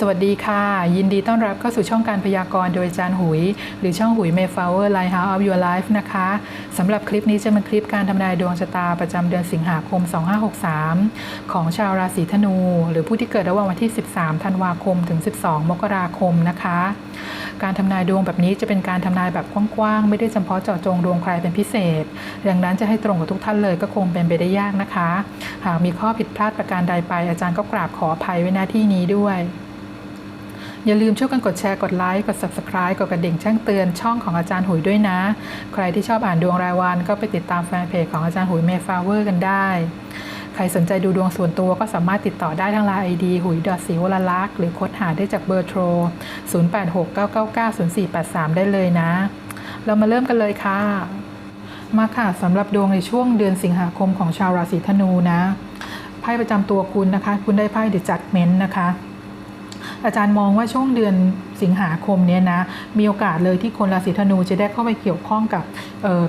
สวัสดีค่ะ ยินดีต้อนรับเข้าสู่ช่องการพยากรณ์โดยอาจารย์หุย หรือช่องหุย Mayflower Lighthouse of Your Life นะคะสำหรับคลิปนี้จะเป็นคลิปการทำนายดวงชะตาประจำเดือนสิงหาคม 2563 ของชาวราศีธนู หรือผู้ที่เกิดระหว่างวันที่ 13 ธันวาคมถึง 12 มกราคมนะคะ การทำนายดวงแบบนี้จะเป็นการทำนายแบบกว้างๆ ไม่ได้เฉพาะเจาะจงดวงใครเป็นพิเศษ ดังนั้นจะให้ตรงกับทุกท่านเลยก็คงเป็นไปได้ยากนะคะ หากมีข้อผิดพลาดประการใดไปอาจารย์ก็กราบขออภัยไว้หน้าที่นี้ด้วย อย่าลืมช่วยกันกดแชร์กดไลค์กด Subscribe กดกระดิ่งแจ้งเตือนช่องของอาจารย์หุยด้วยนะ ใครที่ชอบอ่านดวงรายวัน ก็ไปติดตามแฟนเพจของอาจารย์หุยเมฟาเวอร์กันได้ ใครสนใจดูดวงส่วนตัวก็สามารถติดต่อได้ทางไลน์ไอดีหุยดอทสีวลลักษณ์หรือค้นหาได้จากเบอร์โทร 0869990483 ได้เลยนะ เรามาเริ่มกันเลยค่ะมาค่ะสำหรับดวงในช่วงเดือนสิงหาคมของชาวราศีธนูนะไพ่ประจำตัวคุณนะคะ คุณได้ไพ่ The Judgment นะคะ อาจารย์มองว่าช่วงเดือนสิงหาคมเนี้ยนะมีโอกาสเลยที่คนราศีธนูจะได้เข้าไปเกี่ยวข้องกับ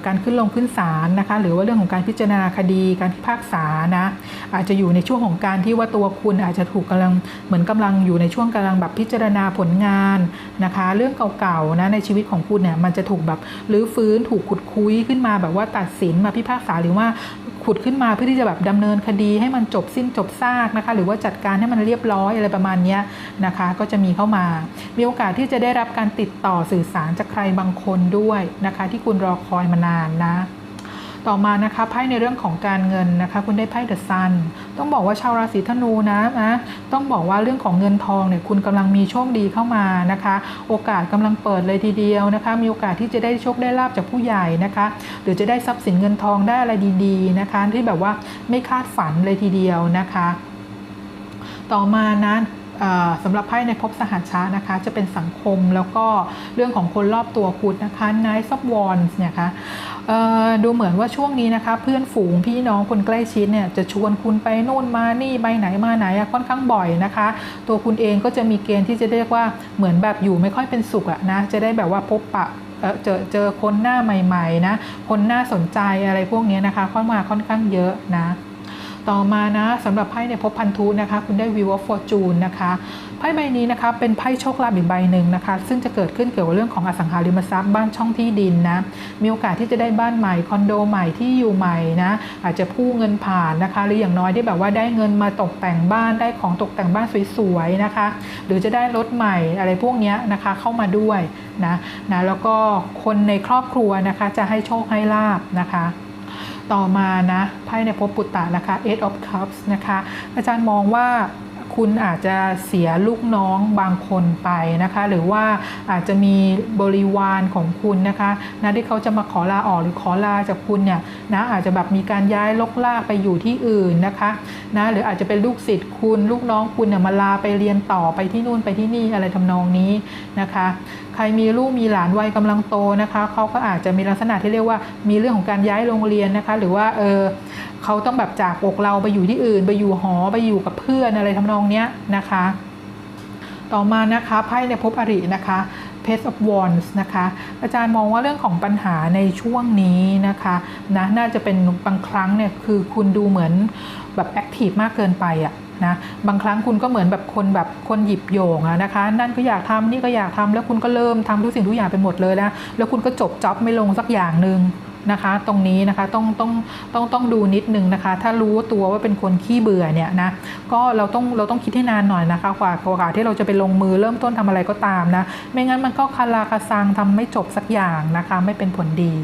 การขึ้นลงขึ้นศาลนะคะ หรือว่าเรื่องของการพิจารณาคดีการพิพากษานะอาจจะอยู่ในช่วงของการที่ว่าตัวคุณอาจจะถูกกำลังเหมือนกำลังอยู่ในช่วงกำลังแบบพิจารณาผลงานนะคะ เรื่องเก่าๆนะในชีวิตของคุณเนี่ยมันจะถูกแบบรื้อฟื้นถูกขุดคุยขึ้นมาแบบว่าตัดสินมาพิพากษาหรือว่า ขุดขึ้นมาเพื่อที่จะแบบดำเนินคดีให้มันจบสิ้นจบซากนะคะ หรือว่าจัดการให้มันเรียบร้อยอะไรประมาณนี้นะคะ ก็จะมีเข้ามา มีโอกาสที่จะได้รับการติดต่อสื่อสารจากใครบางคนด้วยนะคะ ที่คุณรอคอยมานานนะ ต่อมานะคะไพ่ในเรื่องของการเงินนะคะ คุณได้ไพ่เดอะซันต้องบอกว่าชาวราศีธนูนะนะต้องบอกว่าเรื่องของเงินทองเนี่ยคุณกำลังมีโชคดีเข้ามานะคะ โอกาสกำลังเปิดเลยทีเดียวนะคะ มีโอกาสที่จะได้โชคได้ลาบจากผู้ใหญ่นะคะหรือจะได้ทรัพย์สินเงินทองได้อะไรดีๆนะคะ ที่แบบว่าไม่คาดฝันเลยทีเดียวนะคะ ต่อมานะ สำหรับไพ่ในภพสหัชชานะคะ จะเป็นสังคมแล้วก็เรื่องของคนรอบตัวคุณนะคะ Nice of Wands เนี่ยคะดูเหมือนว่าช่วงนี้นะคะ เพื่อนฝูงพี่น้องคนใกล้ชิดเนี่ยจะชวนคุณไปโน่นมานี่ไปไหนมาไหนค่อนข้างบ่อยนะคะ ตัวคุณเองก็จะมีเกณฑ์ที่จะเรียกว่าเหมือนแบบอยู่ไม่ค่อยเป็นสุขอะนะจะได้แบบว่าพบปะเจอเจอคนหน้าใหม่ๆนะคนหน่าสนใจอะไรพวกนี้นะคะ เข้ามาค่อนข้างเยอะนะ ต่อมานะสำหรับไพ่ในภพพันธุนะคะ คุณได้ Wheel of Fortune นะคะไพ่ใบนี้นะคะเป็นไพ่โชคลาภอีกใบหนึ่งนะคะ ซึ่งจะเกิดขึ้นเกี่ยวกับเรื่องของอสังหาริมทรัพย์บ้านช่องที่ดินนะมีโอกาสที่จะได้บ้านใหม่คอนโดใหม่ที่อยู่ใหม่นะอาจจะกู้เงินผ่านนะคะ หรืออย่างน้อยได้แบบว่าได้เงินมาตกแต่งบ้านได้ของตกแต่งบ้านสวยๆนะคะ หรือจะได้รถใหม่อะไรพวกนี้นะคะเข้ามาด้วยนะนะแล้วก็คนในครอบครัวนะคะจะให้โชคให้ลาบนะคะ ต่อมานะไพ่ในภพปุตตะนะคะ Eight of Cups นะคะ อาจารย์มองว่า คุณอาจจะเสียลูกน้องบางคนไปนะคะ หรือว่าอาจจะมีบริวารของคุณนะคะนะที่เขาจะมาขอลาออกหรือขอลาจากคุณเนี่ยนะอาจจะแบบมีการย้ายลกลากไปอยู่ที่อื่นนะคะนะหรืออาจจะเป็นลูกศิษย์คุณ ลูกน้องคุณเนี่ยมาลาไปเรียนต่อไปที่นู่นไปที่นี่อะไรทำนองนี้นะคะ ใครมีลูกมีหลานวัยกำลังโตนะคะเขาก็อาจจะมีลักษณะที่เรียกว่ามีเรื่องของการย้ายโรงเรียนนะคะ หรือว่าเออ เขาต้องแบบจากอกเราไปอยู่ที่อื่น ไปอยู่หอไปอยู่กับเพื่อนอะไรทำนองเนี้ยนะคะ ต่อมานะคะไพ่ในภพอรินะคะ Page of Wands นะคะ อาจารย์มองว่าเรื่องของปัญหาในช่วงนี้นะคะนะน่าจะเป็นบางครั้งเนี่ยคือคุณดูเหมือนแบบแอคทีฟมากเกินไปอะนะบางครั้งคุณก็เหมือนแบบคนแบบคนหยิบโยงอะนะคะ นั่นก็อยากทำนี่ก็อยากทำแล้วคุณก็เริ่มทำทุกสิ่งทุกอย่างไปหมดเลยนะแล้วคุณก็จบจ็อบไม่ลงสักอย่างหนึ่ง นะคะ ตรงนี้นะคะต้องต้องต้องต้องดูนิดนึงนะคะ ถ้ารู้ตัวว่าเป็นคนขี้เบื่อเนี่ยนะก็เราต้องเราต้องคิดให้นานหน่อยนะคะกว่ากว่าที่เราจะไปลงมือเริ่มต้นทำอะไรก็ตามนะ ไม่งั้นมันก็คาราคาซังทำไม่จบสักอย่างนะคะ ไม่เป็นผลดี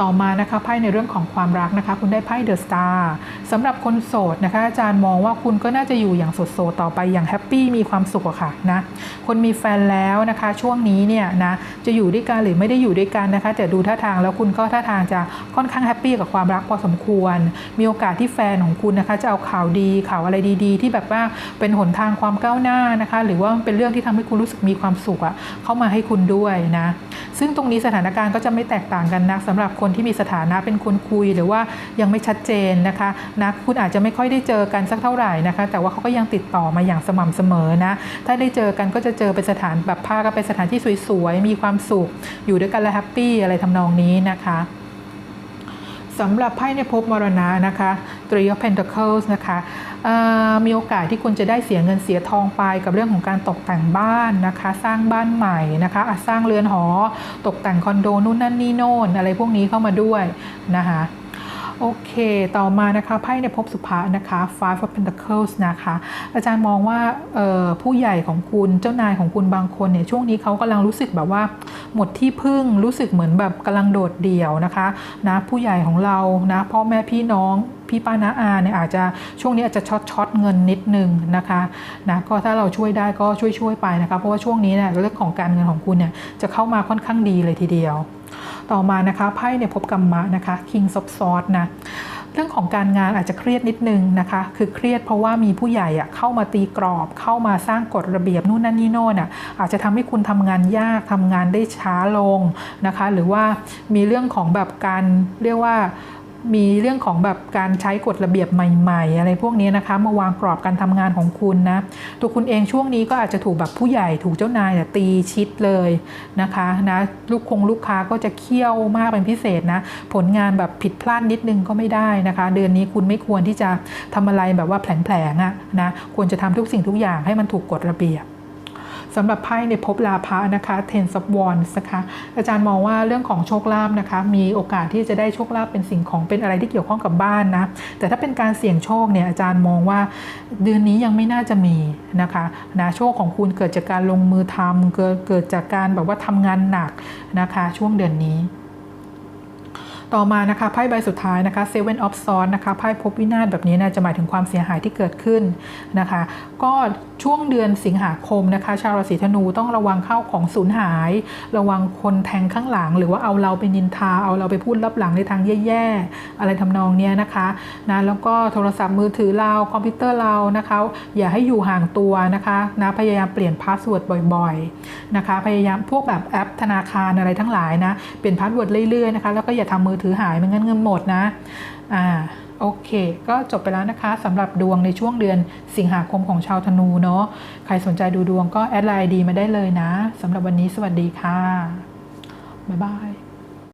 ต่อมานะคะไพ่ในเรื่องของความรักนะคะ คุณได้ไพ่เดอะสตาร์ สำหรับคนโสดนะคะ อาจารย์มองว่าคุณก็น่าจะอยู่อย่างสดโสดต่อไปอย่างแฮปปี้มีความสุขอะค่ะนะคนมีแฟนแล้วนะคะ ช่วงนี้เนี่ยนะจะอยู่ด้วยกันหรือไม่ได้อยู่ด้วยกันนะคะ แต่ดูท่าทางแล้วคุณก็ท่าทางจะค่อนข้างแฮปปี้กับความรักพอสมควร มีโอกาสที่แฟนของคุณนะคะ จะเอาข่าวดีข่าวอะไรดีๆ ที่แบบว่าเป็นหนทางความก้าวหน้านะคะ หรือว่าเป็นเรื่องที่ทำให้คุณรู้สึกมีความสุขอะเข้ามาให้คุณด้วยนะซึ่งตรงนี้สถานการณ์ก็จะไม่แตกต่างกันนะสำหรับคนที่มีสถานะเป็นคนคุยหรือว่ายังไม่ชัดเจนนะคะนะคุณอาจจะไม่ค่อยได้เจอกันสักเท่าไหร่นะคะ แต่ว่าเขาก็ยังติดต่อมาอย่างสม่ำเสมอนะถ้าได้เจอกันก็จะเจอเป็นสถานแบบพากันเป็นสถานที่สวยๆมีความสุข อยู่ด้วยกันแล้วแฮปปี้อะไรทำนองนี้นะคะสำหรับไพ่ในภพมรณะนะคะ Three of Pentacles นะคะมีโอกาสที่คุณจะได้เสียเงินเสียทองไปกับเรื่องของการตกแต่งบ้านนะคะ สร้างบ้านใหม่นะคะสร้างเรือนหอ ตกแต่งคอนโดนู่นนั่นนี่โน่นอะไรพวกนี้เข้ามาด้วยนะคะ โอเค ต่อมานะคะไพ่ในภพสุภานะคะ Five of Pentacles นะคะ อาจารย์มองว่าผู้ใหญ่ของคุณเจ้านายของคุณบางคนเนี่ยช่วงนี้เขากำลังรู้สึกแบบว่า หมดที่พึ่งรู้สึกเหมือนแบบกำลังโดดเดี่ยวนะคะนะผู้ใหญ่ของเรานะพ่อแม่พี่น้อง พี่ป้าน้าอาเนี่ยอาจจะช่วงนี้อาจจะช็อตช็อตเงินนิดนึงนะคะนะก็ถ้าเราช่วยได้ก็ช่วยช่วยไปนะคะเพราะว่าช่วงนี้เนี่ยเรื่องของการเงินของคุณเนี่ยจะเข้ามาค่อนข้างดีเลยทีเดียว ต่อมานะคะไพ่เนี่ยพบกรรมะนะคะ King of Swords นะเรื่องของการงานอาจจะเครียดนิดนึงนะคะ คือเครียดเพราะว่ามีผู้ใหญ่อะเข้ามาตีกรอบ เข้ามาสร้างกฎระเบียบนู่นนั่นนี่โน่นอะอาจจะทำให้คุณทำงานยากทำงานได้ช้าลงนะคะ หรือว่ามีเรื่องของแบบการเรียกว่า มีเรื่องของแบบการใช้กฎระเบียบใหม่ๆ อะไรพวกนี้นะคะ มาวางกรอบการทำงานของคุณนะ ตัวคุณเองช่วงนี้ก็อาจจะถูกแบบผู้ใหญ่ถูกเจ้านายเนี่ยตีชิดเลยนะคะนะลูกคงลูกค้าก็จะเคี่ยวมากเป็นพิเศษนะ ผลงานแบบผิดพลาดนิดนึงก็ไม่ได้นะคะ เดือนนี้คุณไม่ควรที่จะทำอะไรแบบว่าแผลงๆอะนะควรจะทำทุกสิ่งทุกอย่างให้มันถูกกฎระเบียบ สำหรับไพ่ในภพลาภะนะคะ Ten of Wands นะคะอาจารย์มองว่าเรื่องของโชคลาภนะคะ มีโอกาสที่จะได้โชคลาภเป็นสิ่งของเป็นอะไรที่เกี่ยวข้องกับบ้านนะ แต่ถ้าเป็นการเสี่ยงโชคเนี่ยอาจารย์มองว่าเดือนนี้ยังไม่น่าจะมีนะคะนะโชคของคุณเกิดจากการลงมือทำเกิดเกิดจากการแบบว่าทำงานหนักนะคะ ช่วงเดือนนี้ ต่อมานะคะไพ่ใบสุดท้ายนะคะ Seven of Swords นะคะไพ่พบวินาศแบบนี้นะจะหมายถึงความเสียหายที่เกิดขึ้นนะคะ ก็ช่วงเดือนสิงหาคมนะคะ ชาวราศีธนูต้องระวังเข้าของสูญหาย ระวังคนแทงข้างหลัง หรือว่าเอาเราไปนินทาเอาเราไปพูดลับหลังในทางแย่ๆอะไรทำนองเนี้ยนะคะนะแล้วก็โทรศัพท์มือถือเราคอมพิวเตอร์เรานะคะ อย่าให้อยู่ห่างตัวนะคะนะพยายามเปลี่ยนพาสเวิร์ดบ่อยๆนะคะ พยายามพวกแบบแอปธนาคารอะไรทั้งหลายนะเปลี่ยนพาสเวิร์ดเรื่อยๆนะคะแล้วก็อย่าทำมืออถือหายไม่งั้นเงินหมดนะอ่าโอเค ก็จบไปแล้วนะคะสำหรับดวงในช่วงเดือนสิงหาคมของชาวธนูเนาะใครสนใจดูดวงก็แอดไลน์ดีมาได้เลยนะสำหรับวันนี้สวัสดีค่ะ บ๊ายบาย